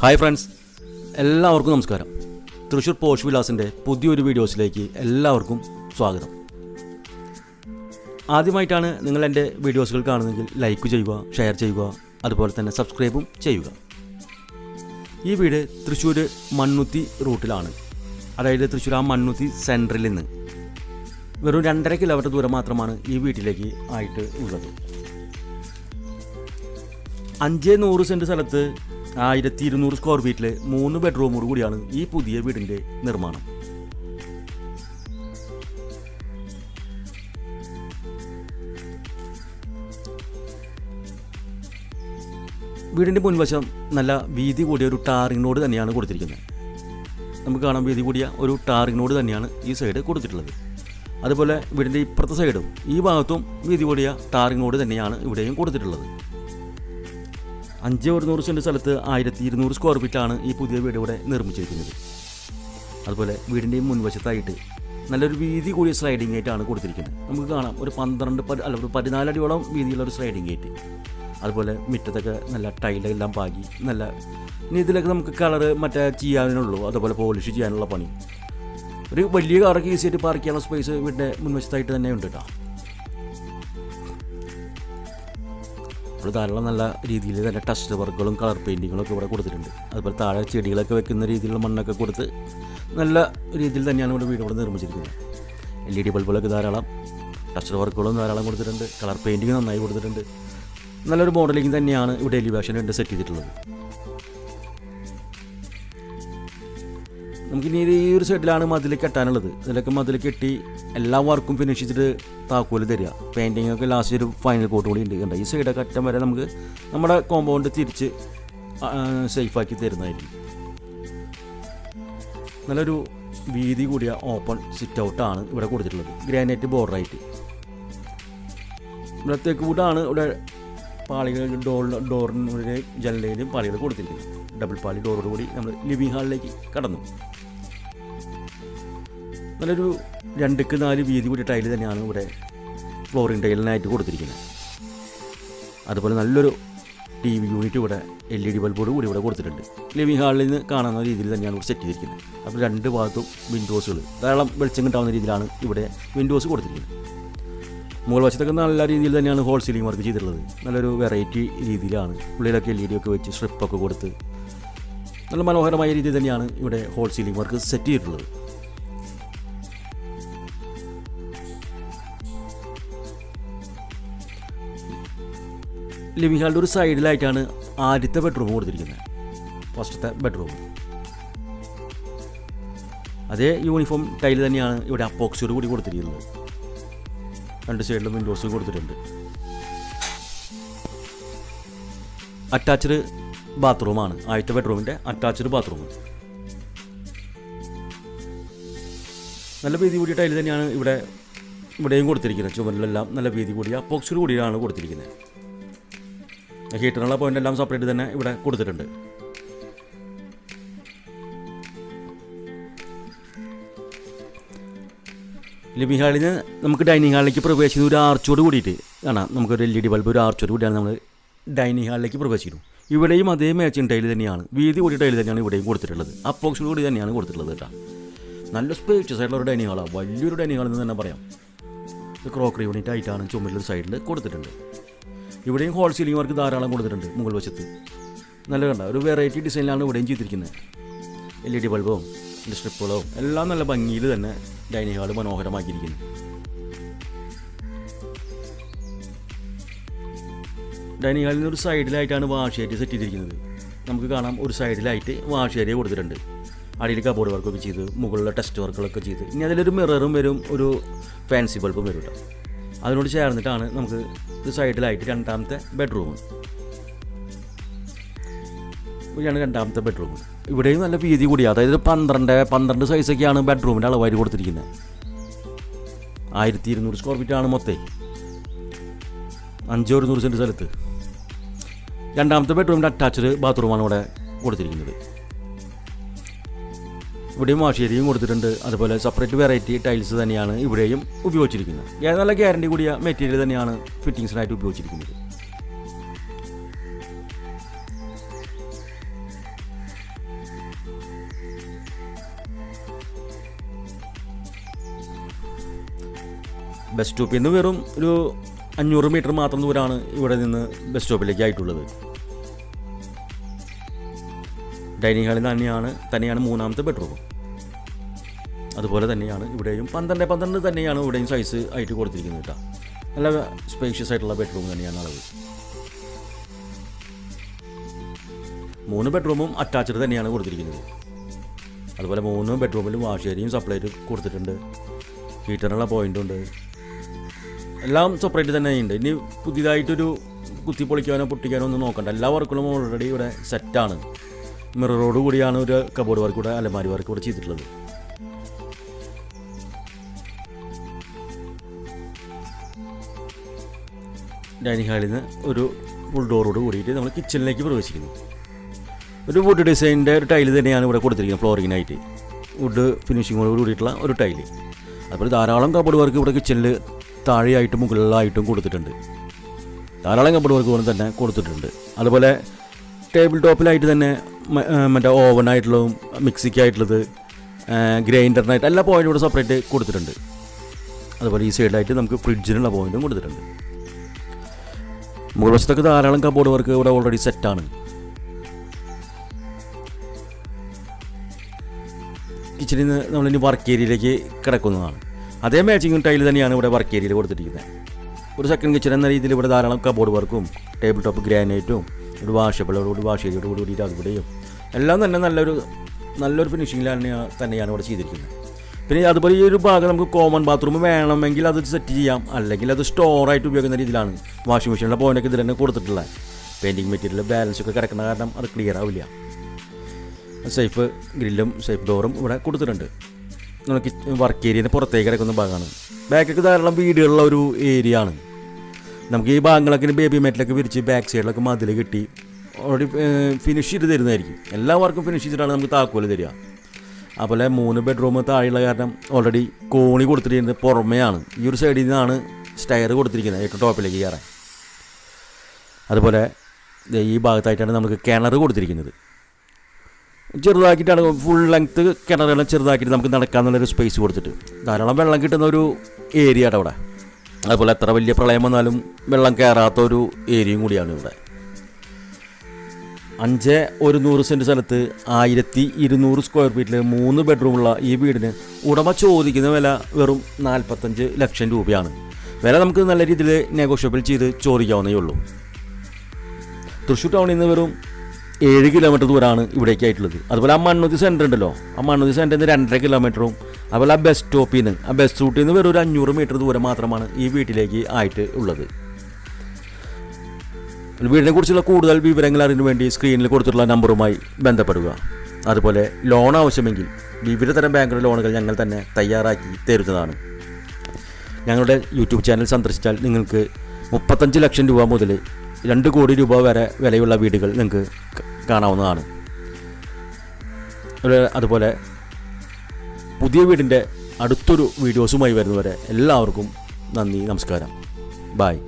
Hi friends എല്ലാവർക്കും നമസ്കാരം. Thrissur posh വിലാസിന്റെ പുതിയൊരു വീഡിയോസിലേക്ക് എല്ലാവർക്കും സ്വാഗതം. ആദ്യമായിട്ടാണ് നിങ്ങൾ എന്റെ വീഡിയോസുകൾ കാണുന്നതെങ്കിൽ ലൈക്ക് ചെയ്യുക ഷെയർ ചെയ്യുക അതുപോലെ തന്നെ സബ്സ്ക്രൈബും ചെയ്യുക. ഈ വീട് തൃശ്ശൂർ മണ്ണുത്തി റൂട്ടിലാണ്. അതായത് തൃശ്ശൂർ ആ മണ്ണുത്തി സെന്ററിൽ നിന്ന്. വെറും രണ്ടര കിലോമീറ്റർ ദൂരം മാത്രമാണ് ഈ വീട്ടിലേക്ക് ആയിട്ട് ഉള്ളത്. അഞ്ച് നൂറ് സെന്റ് സ്ഥലത്ത് ആയിരത്തി ഇരുന്നൂറ് സ്ക്വയർ ഫീറ്റിൽ മൂന്ന് ബെഡ്റൂമോട് കൂടിയാണ് ഈ പുതിയ വീടിന്റെ നിർമ്മാണം. വീടിന്റെ മുൻവശം നല്ല വീതി കൂടിയ ഒരു റോഡ് തന്നെയാണ് കൊടുത്തിരിക്കുന്നത്. നമുക്ക് കാണാം വീതി കൂടിയ ഒരു റോഡ് തന്നെയാണ് ഈ സൈഡ് കൊടുത്തിട്ടുള്ളത്. അതുപോലെ വീടിന്റെ ഇപ്പുറത്തെ സൈഡും ഈ ഭാഗത്തും വീതി കൂടിയ റോഡ് തന്നെയാണ് ഇവിടെയും കൊടുത്തിട്ടുള്ളത്. അഞ്ച് ഒരുന്നൂറ് സെന്റ് സ്ഥലത്ത് ആയിരത്തി ഇരുന്നൂറ് സ്ക്വയർ ഫീറ്റാണ് ഈ പുതിയ വീട് ഇവിടെ നിർമ്മിച്ചിരിക്കുന്നത്. അതുപോലെ വീടിന്റെ മുൻവശത്തായിട്ട് നല്ലൊരു വീതി കൂടിയ സ്ലൈഡിംഗ് ഗേറ്റാണ് കൊടുത്തിരിക്കുന്നത്. നമുക്ക് കാണാം ഒരു പന്ത്രണ്ട് അല്ല ഒരു പതിനാലടിയോളം വീതിയുള്ള ഒരു സ്ലൈഡിംഗ് ഗേറ്റ് അതുപോലെ മുറ്റത്തൊക്കെ നല്ല ടൈലെല്ലാം പാകി നല്ല ഇനി ഇതിലൊക്കെ നമുക്ക് കളറ് മറ്റേ ചെയ്യാനുള്ളൂ. അതുപോലെ പോളിഷ് ചെയ്യാനുള്ള പണി. ഒരു വലിയ കാറൊക്കെ ഈസി ആയിട്ട് പാർക്ക് ചെയ്യാനുള്ള സ്പേസ് വീടിന്റെ മുൻവശത്തായിട്ട് തന്നെ ഉണ്ട് കേട്ടോ ഇവിടെ ധാരാളം നല്ല രീതിയിൽ തന്നെ ടച്ച് വർക്കുകളും കളർ പെയിന്റിങ്ങുകളും ഒക്കെ ഇവിടെ കൊടുത്തിട്ടുണ്ട്. അതുപോലെ താഴെ ചെടികളൊക്കെ വെക്കുന്ന രീതിയിലുള്ള മണ്ണൊക്കെ കൊടുത്ത് നല്ല രീതിയിൽ തന്നെയാണ് ഇവിടെ വീട് ഇവിടെ നിർമ്മിച്ചിരിക്കുന്നത്. എൽ ഇ ഡി ബൾബുകളൊക്കെ ധാരാളം ടച്ചർ വർക്കുകളും ധാരാളം കൊടുത്തിട്ടുണ്ട് കളർ പെയിന്റിങ് നന്നായി കൊടുത്തിട്ടുണ്ട്. നല്ലൊരു മോഡലിംഗ് തന്നെയാണ് ഇവിടെ എലിവേഷൻ രണ്ട് സെറ്റ് ചെയ്തിട്ടുള്ളത്. നമുക്കിനി ഈ ഒരു സൈഡിലാണ് മതിൽ കെട്ടാനുള്ളത്. ഇതിലൊക്കെ മതിൽ കെട്ടി എല്ലാ വർക്കും ഫിനിഷ് ചെയ്തിട്ട് താക്കോൽ തരിക. പെയിന്റിംഗ് ഒക്കെ ലാസ്റ്റ് ഒരു ഫൈനൽ കോട്ട് കൂടി ഉണ്ട്. ഈ സൈഡൊക്കെ അറ്റം വരെ നമുക്ക് നമ്മുടെ കോമ്പൗണ്ട് തിരിച്ച് സേഫാക്കി തരുന്നതായിരിക്കും. നല്ലൊരു വീതി കൂടിയ ഓപ്പൺ സിറ്റ് ഔട്ടാണ് ഇവിടെ കൊടുത്തിട്ടുള്ളത്. ഗ്രാനൈറ്റ് ബോർഡറായിട്ട് ഇവിടെ തെക്ക് കൂടാണ് ഇവിടെ പാളികൾ ഡോർ ഡോറിന്റെ ജനലയിലും പാളികൾ കൊടുത്തിരിക്കുന്നത്. ഡബിൾ പാളി ഡോറോട് കൂടി നമ്മൾ ലിവിങ് ഹാളിലേക്ക് കടന്നു. നല്ലൊരു രണ്ടുക്ക് നാല് വീതി കൂടിയ ടൈൽ തന്നെയാണ് ഇവിടെ ഫ്ലോറിംഗ് ടൈലിനായിട്ട് കൊടുത്തിരിക്കുന്നത്. അതുപോലെ നല്ലൊരു ടി വി യൂണിറ്റ് ഇവിടെ എൽ ഇ ഡി ബൾബോട് കൂടി ഇവിടെ കൊടുത്തിട്ടുണ്ട്. ലിവിംഗ് ഹാളിൽ നിന്ന് കാണുന്ന രീതിയിൽ തന്നെയാണ് ഇവിടെ സെറ്റ് ചെയ്തിരിക്കുന്നത്. അപ്പോൾ രണ്ട് ഭാഗത്തും വിൻഡോസുകൾ ധാരാളം വെളിച്ചം കിട്ടാവുന്ന രീതിയിലാണ് ഇവിടെ വിൻഡോസ് കൊടുത്തിരിക്കുന്നത്. മുകൾ വശത്തൊക്കെ നല്ല രീതിയിൽ തന്നെയാണ് ഹോൾ സീലിംഗ് വർക്ക് ചെയ്തിട്ടുള്ളത്. നല്ലൊരു വെറൈറ്റി രീതിയിലാണ്. ഉള്ളിലൊക്കെ എൽ ഇ ഡി ഒക്കെ വെച്ച് സ്ട്രിപ്പൊക്കെ കൊടുത്ത് നല്ല മനോഹരമായ രീതിയിൽ തന്നെയാണ് ഇവിടെ ഹോൾ സീലിംഗ് വർക്ക് സെറ്റ് ചെയ്തിട്ടുള്ളത്. ലിവിംഗ് ഹാളിന്റെ ഒരു സൈഡിലായിട്ടാണ് ആദ്യത്തെ ബെഡ്റൂം കൊടുത്തിരിക്കുന്നത്. ഫസ്റ്റത്തെ ബെഡ്റൂം അതേ യൂണിഫോം ടൈൽ തന്നെയാണ് ഇവിടെ അപ്പോക്സിയോട് കൂടി കൊടുത്തിരിക്കുന്നത്. രണ്ട് സൈഡിലും വിൻഡോസ് കൊടുത്തിട്ടുണ്ട്. അറ്റാച്ച്ഡ് ബാത്റൂമാണ് ആദ്യത്തെ ബെഡ്റൂമിന്റെ അറ്റാച്ച്ഡ് ബാത്റൂം നല്ല വീതി കൂടിയ ടൈൽ തന്നെയാണ് ഇവിടെ ഇവിടെയും കൊടുത്തിരിക്കുന്നത്. ചുമരിലെല്ലാം നല്ല വീതി കൂടിയ അപ്പോക്സിയോട് കൂടിയാണ് കൊടുത്തിരിക്കുന്നത്. ഹീറ്ററിനുള്ള പോയിന്റ് എല്ലാം സെപ്പറേറ്റ് തന്നെ ഇവിടെ കൊടുത്തിട്ടുണ്ട്. ലിവിംഗ് ഹാളിൽ നിന്ന് നമുക്ക് ഡൈനിങ് ഹാളിലേക്ക് പ്രവേശിക്കുന്ന ഒരു ആർച്ചോട് കൂടിയിട്ട് കാണാം. നമുക്കൊരു എൽ ഇ ഡി ബൾബ് ഒരു ആർച്ചോട് കൂടിയാണ് നമ്മൾ ഡൈനിങ് ഹാളിലേക്ക് പ്രവേശിക്കുന്നു ഇവിടെയും അതേ മാച്ചിങ് ടൈൽ തന്നെയാണ്. വീതി കൂടിയ ടൈൽ തന്നെയാണ് ഇവിടെയും കൊടുത്തിട്ടുള്ളത്. അപ്പോക്സിൽ കൂടി തന്നെയാണ് കൊടുത്തിട്ടുള്ളത് കേട്ടോ. നല്ല സ്പേഷ്യസ് ആയിട്ടുള്ള ഒരു ഡൈനിങ് ഹാളാണ് വലിയൊരു ഡൈനിങ് ഹാളെന്ന് തന്നെ പറയാം. ക്രോക്കറി യൂണിറ്റ് ആയിട്ടാണ് ചുമരിലൊരു സൈഡിൽ കൊടുത്തിട്ടുണ്ട്. ഇവിടെയും ഹോൾ സീലിംഗ് വർക്ക് ധാരാളം കൊടുത്തിട്ടുണ്ട് മുകൾ വശത്ത്. നല്ല കണ്ട ഒരു വെറൈറ്റി ഡിസൈനിലാണ് ഇവിടെയും ചെയ്തിരിക്കുന്നത്. എൽ ഇ ഡി ബൾബും സ്ട്രിപ്പുകളോ എല്ലാം നല്ല ഭംഗിയിൽ തന്നെ ഡൈനിങ് ഹാൾ മനോഹരമാക്കിയിരിക്കുന്നു. ഡൈനിങ് ഹാളിന് ഒരു സൈഡിലായിട്ടാണ് വാഷ് ഏരിയ സെറ്റ് ചെയ്തിരിക്കുന്നത്. നമുക്ക് കാണാം ഒരു സൈഡിലായിട്ട് വാഷ് ഏരിയ കൊടുത്തിട്ടുണ്ട്. അടിയിൽ കബോർഡ് വർക്കൊക്കെ ചെയ്ത് മുകളിലെ ടെസ്റ്റ് വർക്കുകളൊക്കെ ചെയ്ത്. ഇനി അതിലൊരു മിററും വരും ഒരു ഫാൻസി ബൾബും വരും കേട്ടോ അതിനോട് ചേർന്നിട്ടാണ് നമുക്ക് ഒരു സൈഡിലായിട്ട് രണ്ടാമത്തെ ബെഡ്റൂം. ഇവിടെയാണ് രണ്ടാമത്തെ ബെഡ്റൂം. ഇവിടെയും നല്ല വീതി കൂടി. അതായത് പന്ത്രണ്ട് പന്ത്രണ്ട് സൈസൊക്കെയാണ് ബെഡ്റൂമിന്റെ അളവായിട്ട് കൊടുത്തിരിക്കുന്നത്. ആയിരത്തി ഇരുന്നൂറ് സ്ക്വയർ ഫീറ്റ് ആണ് മൊത്തേ. അഞ്ചോ ഒരുന്നൂറ് സെന്റ് സ്ഥലത്ത്. രണ്ടാമത്തെ ബെഡ്റൂമിന്റെ അറ്റാച്ച്ഡ് ബാത്റൂമാണ് ഇവിടെ കൊടുത്തിരിക്കുന്നത്. ഇവിടെയും വാഷേരിയും കൊടുത്തിട്ടുണ്ട്. അതുപോലെ സെപ്പറേറ്റ് വെറൈറ്റി ടൈൽസ് തന്നെയാണ് ഇവിടെയും ഉപയോഗിച്ചിരിക്കുന്നത്. നല്ല ഗ്യാരണ്ടി കൂടിയ മെറ്റീരിയൽ തന്നെയാണ് ഫിറ്റിങ്സിനായിട്ട് ഉപയോഗിച്ചിരിക്കുന്നത്. ബസ് സ്റ്റോപ്പിൽ നിന്ന് വെറും ഒരു അഞ്ഞൂറ് മീറ്റർ മാത്രം ദൂരമാണ് ഇവിടെ നിന്ന് ബസ് സ്റ്റോപ്പിലേക്ക് ആയിട്ടുള്ളത്. ഡൈനിങ് ഹാളിൽ തന്നെയാണ് തന്നെയാണ് മൂന്നാമത്തെ ബെഡ്റൂം അതുപോലെ തന്നെയാണ് ഇവിടെയും പന്ത്രണ്ട് പന്ത്രണ്ട് തന്നെയാണ് ഇവിടെയും സൈസ് ആയിട്ട് കൊടുത്തിരിക്കുന്നത് കേട്ടോ. നല്ല സ്പേഷ്യസ് ആയിട്ടുള്ള ബെഡ്റൂം തന്നെയാണ് അളവ്. മൂന്ന് ബെഡ്റൂമും അറ്റാച്ച്ഡ് തന്നെയാണ് കൊടുത്തിരിക്കുന്നത്. അതുപോലെ മൂന്ന് ബെഡ്റൂമിലും വാഷേരിയും സപ്ലൈറ്റ് കൊടുത്തിട്ടുണ്ട്. ഹീറ്ററിനുള്ള പോയിന്റ് ഉണ്ട്. എല്ലാം സെപ്പറേറ്റ് തന്നെ ഉണ്ട്. ഇനി പുതിയതായിട്ടൊരു കുത്തി പൊളിക്കാനോ പൊട്ടിക്കാനോ ഒന്നും നോക്കണ്ട. എല്ലാ വർക്കുകളും ഓൾറെഡി ഇവിടെ സെറ്റാണ് മിററോട് കൂടിയാണ് ഒരു കബോർഡ് വർക്ക് കൂടെ അലമാരി വർക്ക് കൂടെ ചെയ്തിട്ടുള്ളത്. ഡൈനിങ് ഹാളിൽ നിന്ന് ഒരു ഫുൾ ഡോറോട് കൂടിയിട്ട് നമ്മൾ കിച്ചണിലേക്ക് പ്രവേശിക്കുന്നു. ഒരു വുഡ് ഡിസൈനിന്റെ ഒരു ടൈൽ തന്നെയാണ് ഇവിടെ കൊടുത്തിരിക്കുന്നത് ഫ്ലോറിങ്ങിനായിട്ട് വുഡ് ഫിനിഷിങ്ങോട് കൂടിയിട്ടുള്ള ഒരു ടൈൽ അതുപോലെ ധാരാളം കബോർഡ് വർക്ക് ഇവിടെ കിച്ചണിൽ താഴെയായിട്ടും മുകളിലായിട്ടും കൊടുത്തിട്ടുണ്ട്. ധാരാളം കബോർഡ് വർക്ക് പോലും തന്നെ കൊടുത്തിട്ടുണ്ട്. അതുപോലെ ടേബിൾ ടോപ്പിലായിട്ട് തന്നെ മറ്റേ ഓവനായിട്ടുള്ളതും മിക്സിക്കായിട്ടുള്ളത് ഗ്രൈൻഡറിനായിട്ട് എല്ലാ പോയിന്റും ഇവിടെ സെപ്പറേറ്റ് കൊടുത്തിട്ടുണ്ട്. അതുപോലെ ഈ സൈഡിലായിട്ട് നമുക്ക് ഫ്രിഡ്ജിനുള്ള പോയിന്റും കൊടുത്തിട്ടുണ്ട്. മുകൾ വശത്തൊക്കെ ധാരാളം കബോർഡ് വർക്ക് ഇവിടെ ഓൾറെഡി സെറ്റാണ് കിച്ചണിൽ നിന്ന് നമ്മളിനി വർക്ക് ഏരിയയിലേക്ക് കിടക്കുന്നതാണ്. അതേ മാച്ചിങ് ടൈൽ തന്നെയാണ് ഇവിടെ വർക്ക് ഏരിയയിൽ കൊടുത്തിരിക്കുന്നത്. ഒരു സെക്കൻഡ് കിച്ചൺ എന്ന രീതിയിൽ ഇവിടെ ധാരാളം കബോർഡ് വർക്കും ടേബിൾ ടോപ്പ് ഗ്രാനൈറ്റും ഒരു വാഷബിളോട് വാഷ് ഏരിയയോട് കൂടിയിട്ട് അതുകൂടെയും. എല്ലാം തന്നെ നല്ലൊരു നല്ലൊരു ഫിനിഷിങ്ങിലാണ് തന്നെയാണ് ഇവിടെ ചെയ്തിരിക്കുന്നത്. പിന്നെ അതുപോലെ ഈ ഒരു ഭാഗം നമുക്ക് കോമൺ ബാത്റൂം വേണമെങ്കിൽ അത് സെറ്റ് ചെയ്യാം. അല്ലെങ്കിൽ അത് സ്റ്റോറായിട്ട് ഉപയോഗിക്കുന്ന രീതിയിലാണ്. വാഷിംഗ് മെഷീനിലെ പോയിന്റൊക്കെ ഇതിൽ തന്നെ കൊടുത്തിട്ടുള്ളത്. പെയിന്റിങ് മെറ്റീരിയൽ ബാലൻസ് ഒക്കെ കിടക്കുന്ന കാരണം അത് ക്ലിയർ ആവില്ല. സേഫ് ഗ്രില്ലും സേഫ് ഡോറും ഇവിടെ കൊടുത്തിട്ടുണ്ട്. നമുക്ക് വർക്ക് ഏരിയന്റെ പുറത്തേക്ക് കിടക്കുന്ന ഭാഗമാണ്. ബാക്കൊക്കെ ധാരാളം വീടുകളുള്ള ഒരു ഏരിയ ആണ്. നമുക്ക് ഈ ഭാഗങ്ങളൊക്കെ ബേബി മെറ്റിലൊക്കെ വിരിച്ച് ബാക്ക് സൈഡിലൊക്കെ മതിൽ കിട്ടി ഓൾറെഡി ഫിനിഷ് ചെയ്ത് തരുന്നതായിരിക്കും. എല്ലാ വർക്കും ഫിനിഷ് ചെയ്തിട്ടാണ് നമുക്ക് താക്കോൽ തരിക. അതുപോലെ മൂന്ന് ബെഡ്റൂം താഴെയുള്ള കാരണം ഓൾറെഡി കോണി കൊടുത്തിരിക്കുന്നത് പുറമെയാണ്. ഈ ഒരു സൈഡിൽ നിന്നാണ് സ്റ്റയർ കൊടുത്തിരിക്കുന്നത് ഏറ്റവും ടോപ്പിലേക്ക് കയറാൻ. അതുപോലെ ഈ ഭാഗത്തായിട്ടാണ് നമുക്ക് കിണർ കൊടുത്തിരിക്കുന്നത്. ചെറുതാക്കിയിട്ടാണ് ഫുൾ ലെങ്ത്ത് കിണറെല്ലാം ചെറുതാക്കിയിട്ട് നമുക്ക് നടക്കാന്നുള്ളൊരു സ്പേസ് കൊടുത്തിട്ട്. ധാരാളം വെള്ളം കിട്ടുന്ന ഒരു ഏരിയ അവിടെ. അതുപോലെ എത്ര വലിയ പ്രളയം വന്നാലും വെള്ളം കയറാത്ത ഒരു ഏരിയയും കൂടിയാണ് ഇവിടെ. അഞ്ച് ഒരു നൂറ് സെന്റ് സ്ഥലത്ത് ആയിരത്തി ഇരുന്നൂറ് സ്ക്വയർ ഫീറ്റിൽ മൂന്ന് ബെഡ്റൂമുള്ള ഈ വീടിന് ഉടമ ചോദിക്കുന്ന വില വെറും നാൽപ്പത്തഞ്ച് ലക്ഷം രൂപയാണ്. വില നമുക്ക് നല്ല രീതിയിൽ നെഗോഷ്യബിൾ ചെയ്ത് ചോദിക്കാവുന്നേ ഉള്ളൂ. തൃശ്ശൂർ ടൗണിൽ നിന്ന് വെറും ഏഴ് കിലോമീറ്റർ ദൂരമാണ് ഇവിടേക്ക് ആയിട്ടുള്ളത്. അതുപോലെ ആ മണ്ണുതി സെന്റർ ഉണ്ടല്ലോ. ആ മണ്ണുതി സെന്ററിൽ നിന്ന് രണ്ടര കിലോമീറ്ററും അതുപോലെ ആ ബസ് സ്റ്റോപ്പിൽ നിന്ന് ആ ബസ് റൂട്ടിൽ നിന്ന് വെറും ഒരു അഞ്ഞൂറ് മീറ്റർ ദൂരം മാത്രമാണ് ഈ വീട്ടിലേക്ക് ആയിട്ട് ഉള്ളത്. വീടിനെ കുറിച്ചുള്ള കൂടുതൽ വിവരങ്ങൾ അറിയാൻ വേണ്ടി സ്ക്രീനിൽ കൊടുത്തിട്ടുള്ള നമ്പറുമായി ബന്ധപ്പെടുക. അതുപോലെ ലോൺ ആവശ്യമെങ്കിൽ വിവിധ തരം ബാങ്കുകളുടെ ലോണുകൾ ഞങ്ങൾ തന്നെ തയ്യാറാക്കി തരുന്നതാണ്. ഞങ്ങളുടെ യൂട്യൂബ് ചാനൽ സന്ദർശിച്ചാൽ നിങ്ങൾക്ക് മുപ്പത്തഞ്ച് ലക്ഷം രൂപ മുതൽ രണ്ട് കോടി രൂപ വരെ വിലയുള്ള വീടുകൾ നിങ്ങൾക്ക് കാണാവുന്നതാണ്. അതുപോലെ പുതിയ വീടിന്റെ അടുത്തൊരു വീഡിയോസുമായി വരുന്നവരെ എല്ലാവർക്കും നന്ദി നമസ്കാരം. ബായ്